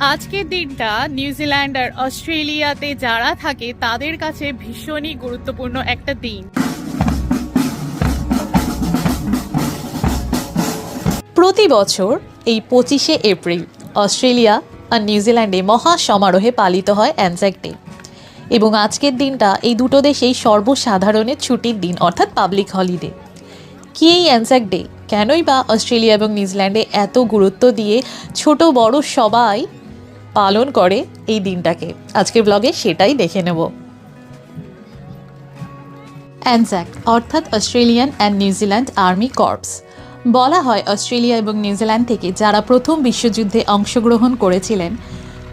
আজকের দিনটা নিউজিল্যান্ড আর অস্ট্রেলিয়াতে যারা থাকে, তাদের কাছে ভীষণই গুরুত্বপূর্ণ একটা দিন। প্রতি বছর এই পঁচিশে এপ্রিল অস্ট্রেলিয়া আর নিউজিল্যান্ডে মহা সমারোহে পালিত হয় অ্যানজ্যাক ডে। এবং আজকের দিনটা এই দুটো দেশেই সর্বসাধারণের ছুটির দিন, অর্থাৎ পাবলিক হলিডে। কি এই অ্যানজ্যাক ডে? কেনই বা অস্ট্রেলিয়া এবং নিউজিল্যান্ডে এত গুরুত্ব দিয়ে ছোট বড় সবাই পালন করে এই দিনটাকে। আজকের ব্লগে সেটাই দেখে নেব। অ্যানজ্যাক অর্থাৎ Australian and New Zealand army corps বলা হয়, অস্ট্রেলিয়া এবং নিউজিল্যান্ড থেকে যারা প্রথম বিশ্বযুদ্ধে অংশগ্রহণ করেছিলেন,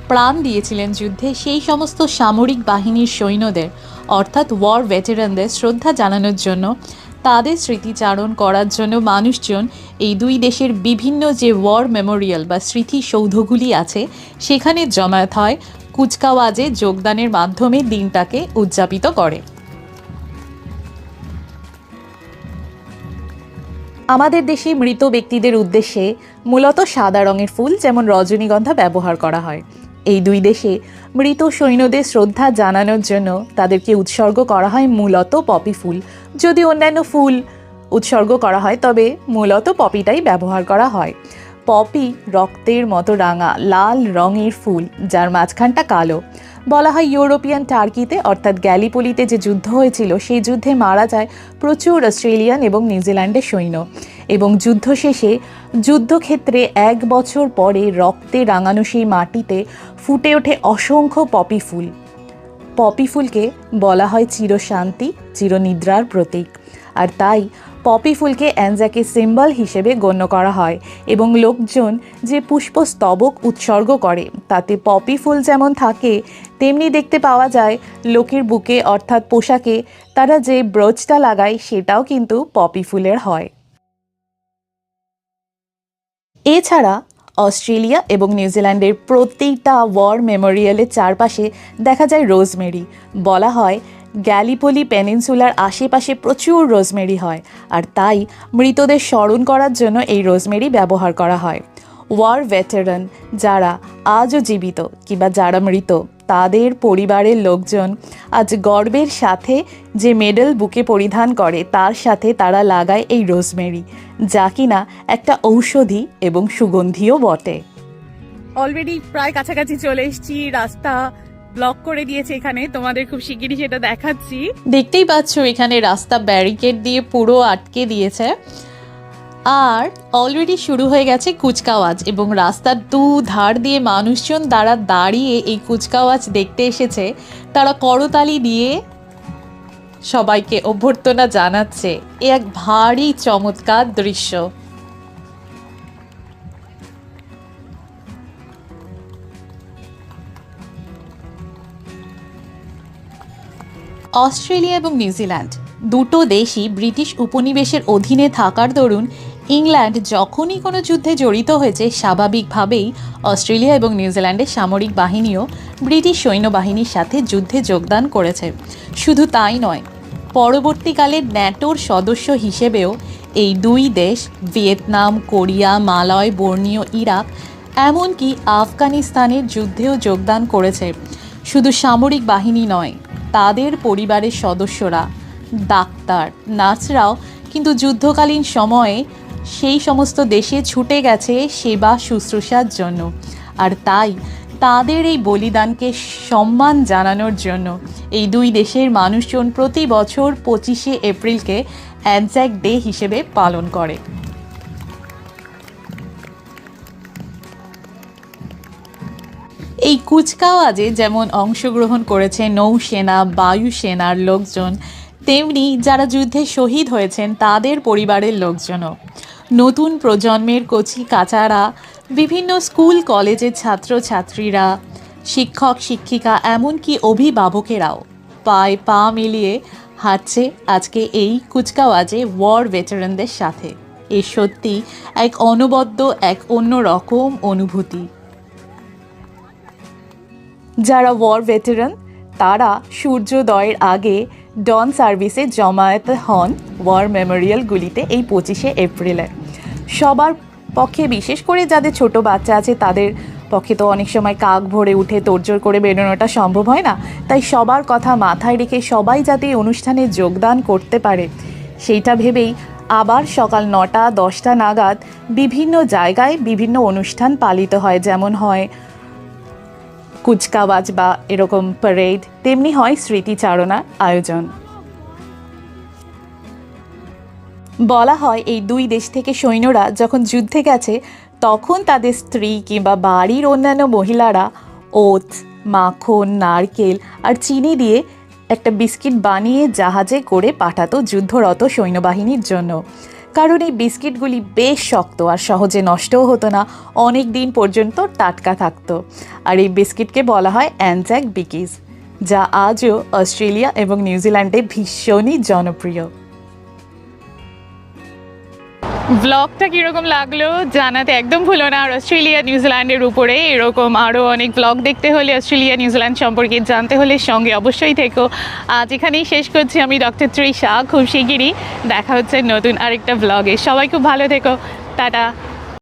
প্রাণ দিয়েছিলেন যুদ্ধে, সেই সমস্ত সামরিক বাহিনীর সৈন্যদের, অর্থাৎ ওয়ার ভেটেরানদের শ্রদ্ধা জানানোর জন্য তাদের স্মৃতিচারণ করার জন্য মানুষজন এই দুই দেশের বিভিন্ন যে ওয়ার মেমোরিয়াল বা স্মৃতিসৌধগুলি আছে, সেখানে জমায়েত হয়, কুচকাওয়াজে যোগদানের মাধ্যমে দিনটাকে উদযাপিত করে। আমাদের দেশে মৃত ব্যক্তিদের উদ্দেশ্যে মূলত সাদা রঙের ফুল যেমন রজনীগন্ধা ব্যবহার করা হয়। এই দুই দেশে মৃত সৈন্যদের শ্রদ্ধা জানানোর জন্য তাদেরকে উৎসর্গ করা হয় মূলত পপি ফুল। যদি অন্যান্য ফুল উৎসর্গ করা হয়, তবে মূলত পপিটাই ব্যবহার করা হয়। পপি রক্তের মতো রাঙা, লাল রঙের ফুল, যার মাঝখানটা কালো। বলা হয় ইউরোপিয়ান টার্কিতে, অর্থাৎ গ্যালিপোলিতে যে যুদ্ধ হয়েছিল, সেই যুদ্ধে মারা যায় প্রচুর অস্ট্রেলিয়ান এবং নিউজিল্যান্ডের সৈন্য। এবং যুদ্ধ শেষে যুদ্ধক্ষেত্রে এক বছর পরে রক্তে রাঙানো সেই মাটিতে ফুটে ওঠে অসংখ্য পপি ফুল। পপি ফুলকে বলা হয় চিরশান্তি, চিরনিদ্রার প্রতীক। আর তাই পপি ফুলকে অ্যানজাকের সিম্বল হিসেবে গণ্য করা হয় এবং লোকজন যে পুষ্পস্তবক উৎসর্গ করে, তাতে পপি ফুল যেমন থাকে, তেমনি দেখতে পাওয়া যায় লোকের বুকে অর্থাৎ পোশাকে তারা যে ব্রোচটা লাগায় সেটাও কিন্তু পপি ফুলের হয়। এছাড়া অস্ট্রেলিয়া এবং নিউজিল্যান্ডের প্রতিটা ওয়ার মেমোরিয়ালের চারপাশে দেখা যায় রোজমেরি। বলা হয় গ্যালিপলি পেনিনসুলার আশেপাশে প্রচুর রোজমেরি হয়, আর তাই মৃতদের স্মরণ করার জন্য এই রোজমেরি ব্যবহার করা হয়। ওয়ার ভেটেরান যারা আজও জীবিত কিংবা যারা মৃত তাদের পরিবারের লোকজন আজ গর্বের সাথে যে মেডেল বুকে পরিধান করে তার সাথে তারা লাগায় এই রোজমেরি যা কিনা একটা ঔষধি এবং সুগন্ধিও বটে। অলরেডি প্রায় কাছাকাছি চলে এসেছি রাস্তা ব্লক করে দিয়েছে এখানে তোমাদের খুব শিগগিরই সেটা দেখাচ্ছি। দেখতেই পাচ্ছ এখানে রাস্তা ব্যারিকেড দিয়ে পুরো আটকে দিয়েছে। আর অলরেডি শুরু হয়ে গেছে কুচকাওয়াজ এবং রাস্তার দু ধার দিয়ে মানুষজন তারা দাঁড়িয়ে এই কুচকাওয়াজ দেখতে এসেছে। তারা করতালি দিয়ে সবাইকে অভ্যর্থনা জানাচ্ছে। এ এক ভারী চমৎকার দৃশ্য। অস্ট্রেলিয়া এবং নিউজিল্যান্ড, দুটো দেশই ব্রিটিশ উপনিবেশের অধীনে থাকার দরুন ইংল্যান্ড যখনই কোনো যুদ্ধে জড়িত হয়েছে, স্বাভাবিকভাবেই অস্ট্রেলিয়া এবং নিউজিল্যান্ডের সামরিক বাহিনীও ব্রিটিশ সৈন্যবাহিনীর সাথে যুদ্ধে যোগদান করেছে। শুধু তাই নয়, পরবর্তীকালে ন্যাটোর সদস্য হিসেবেও এই দুই দেশ, ভিয়েতনাম, কোরিয়া, মালয়, বর্ণীয় ইরাক, এমনকি আফগানিস্তানের যুদ্ধেও যোগদান করেছে। শুধু সামরিক বাহিনী নয়, তাদের পরিবারের সদস্যরা, ডাক্তার, নার্সরাও কিন্তু যুদ্ধকালীন সময়ে সেই সমস্ত দেশে ছুটে গেছে সেবা শুশ্রূষার জন্য। আর তাই তাদের এই বলিদানকে সম্মান জানানোর জন্য এই দুই দেশের মানুষজন প্রতি বছর পঁচিশে এপ্রিলকে অ্যানজ্যাক ডে হিসেবে পালন করে। এই কুচকাওয়াজে যেমন অংশগ্রহণ করেছে নৌসেনা বায়ুসেনার লোকজন, তেমনি যারা যুদ্ধে শহীদ হয়েছেন তাদের পরিবারের লোকজনও। নতুন প্রজন্মের কচি কাচারা, বিভিন্ন স্কুল কলেজের ছাত্রছাত্রীরা, শিক্ষক, শিক্ষিকা, এমনকি অভিভাবকেরাও পায়ে পা মিলিয়ে হাঁটছে আজকে এই কুচকাওয়াজে ওয়ার ভেটারানদের সাথে। এ সত্যি এক অনবদ্য, এক অন্য রকম অনুভূতি। যারা ওয়ার ভেটেরান, তারা সূর্যোদয়ের আগে ডন সার্ভিসে জমায়েত হন ওয়ার মেমোরিয়ালগুলিতে এই পঁচিশে এপ্রিলে। সবার পক্ষে বিশেষ করে যাদের ছোট বাচ্চা আছে, তাদের পক্ষে তো অনেক সময় কাক ভরে উঠে তোড়জোড় করে বেরোনোটা সম্ভব হয় না। তাই সবার কথা মাথায় রেখে সবাই যাতে এই অনুষ্ঠানে যোগদান করতে পারে, সেইটা ভেবেই আবার সকাল নটা, দশটা নাগাদ বিভিন্ন জায়গায় বিভিন্ন অনুষ্ঠান পালিত হয়। যেমন হয় কুচকাওয়াজ বা এরকম প্যারেড তেমনি হয় স্মৃতিচারণার আয়োজন। বলা হয় এই দুই দেশ থেকে সৈন্যরা যখন যুদ্ধে গেছে, তখন তাদের স্ত্রী কিংবা বাড়ির অন্যান্য মহিলারা ওত মাখন, নারকেল আর চিনি দিয়ে একটা বিস্কিট বানিয়ে জাহাজে করে পাঠাতো যুদ্ধরত সৈন্যবাহিনীর জন্য। কারণ এই বিস্কিটগুলি বেশ শক্ত আর সহজে নষ্টও হতো না। অনেক দিন পর্যন্ত টাটকা থাকত। আর এই বিস্কিটকে বলা হয় অ্যানজ্যাক বিকিজ, যা আজও অস্ট্রেলিয়া এবং নিউজিল্যান্ডে ভীষণই জনপ্রিয়। ব্লগটা কীরকম লাগল জানাতে একদম ভুলো না। আর অস্ট্রেলিয়া নিউজিল্যান্ডের উপরে এরকম আরও অনেক ব্লগ দেখতে হলে অস্ট্রেলিয়া নিউজিল্যান্ড সম্পর্কে জানতে হলে সঙ্গে অবশ্যই থেকো। আজ এখানেই শেষ করছি আমি ডক্টর ত্রিশা খুব শিগগিরই দেখা হচ্ছে নতুন আরেকটা ব্লগে। সবাই খুব ভালো থেকো। টাটা।